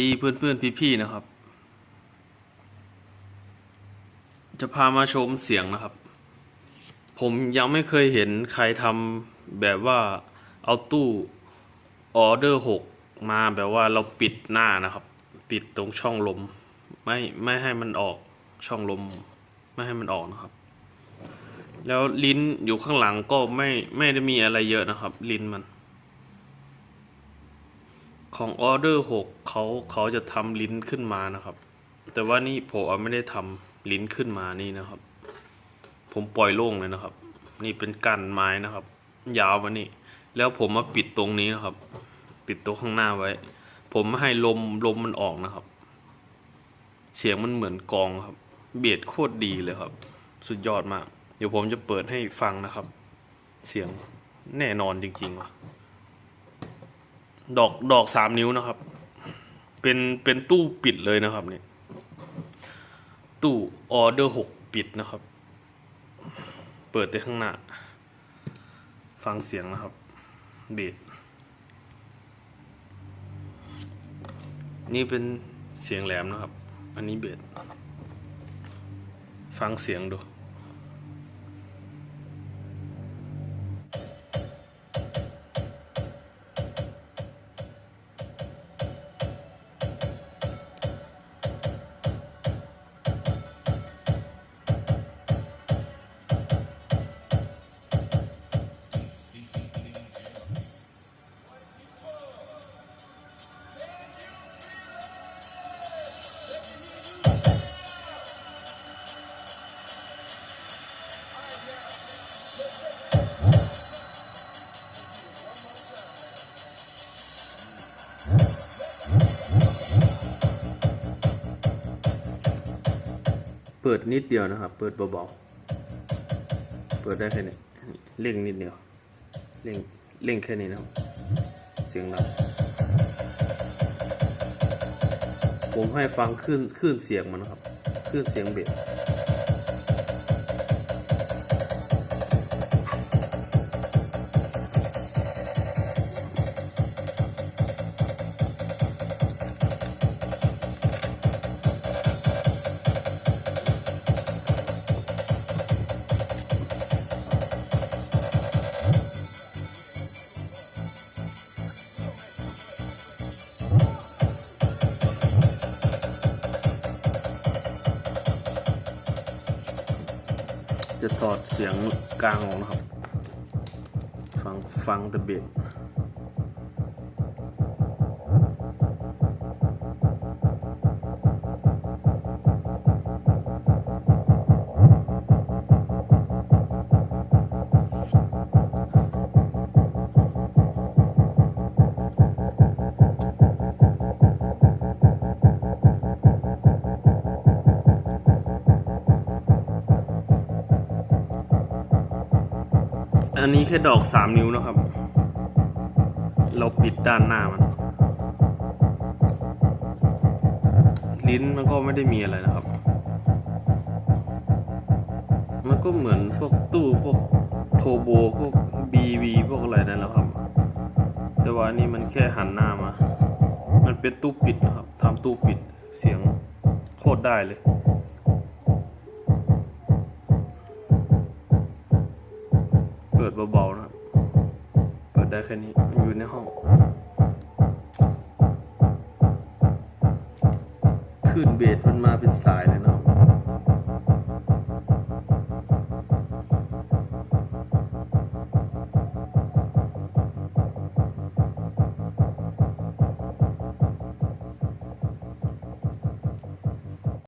ดีเพื่อนๆพี่ๆนะครับ จะพามาชมเสียงนะครับ ผมยังไม่เคยเห็นใครทำแบบว่าเอาตู้ออเดอร์หกมาแบบว่าเราปิดหน้านะครับ ปิดตรงช่องลม ไม่ไม่ให้มันออกช่องลม ไม่ให้มันออกนะครับ แล้วลิ้นอยู่ข้างหลังก็ไม่ไม่ได้มีอะไรเยอะนะครับ ลิ้นมัน ของออเดอร์หก เขาเขาจะทำลิ้นขึ้นมานะครับ แต่ว่านี่ผมไม่ได้ทำลิ้นขึ้นมานี่นะครับ ผมปล่อยโล่งเลยนะครับ นี่เป็นกันไม้นะครับ ยาวมานี่ แล้วผมมาปิดตรงนี้นะครับ ปิดตัวข้างหน้าไว้ ผมไม่ให้ลมลมมันออกนะครับ เสียงมันเหมือนกองครับ เบียดโคตรดีเลยครับ สุดยอดมาก เดี๋ยวผมจะเปิดให้ฟังนะครับ เสียงแน่นอนจริงๆว่ะดอกดอกสามนิ้วนะครับ เป็นเป็นตู้ปิดเลยนะครับเนี่ยตู้ออเดอร์หกปิดนะครับ เปิดแต่ข้างหน้า ฟังเสียงนะครับ เบสนี่เป็นเสียงแหลมนะครับ อันนี้เบสฟังเสียงดู ปิดนิดเดียวนะครับ เปิดเบาๆ เปิดได้แค่นี้เร่งนิดเดียวเร่งเร่งแค่นี้นะครับ เสียงดังผมให้ฟังขึ้นขึ้นเสียงมันนะครับ ขึ้นเสียงเบส จะถอดเสียงกลางออกนะครับ ฟังฟังแต่เบส อันนี้แค่ดอกสามนิ้วนะครับ เราปิดด้านหน้ามัน ลิ้นมันก็ไม่ได้มีอะไรนะครับ มันก็เหมือนพวกตู้พวกโทโบพวกบีวีพวกอะไรนั่นแหละครับ แต่ว่าอันนี้มันแค่หันหน้ามา มันเป็นตู้ปิดนะครับทำตู้ปิดเสียงโคตรได้เลย เปิดเบาๆนะเปิดได้แค่นี้อยู่ในห้อง ขึ้นเบสมันมาเป็นสายเลยเนาะ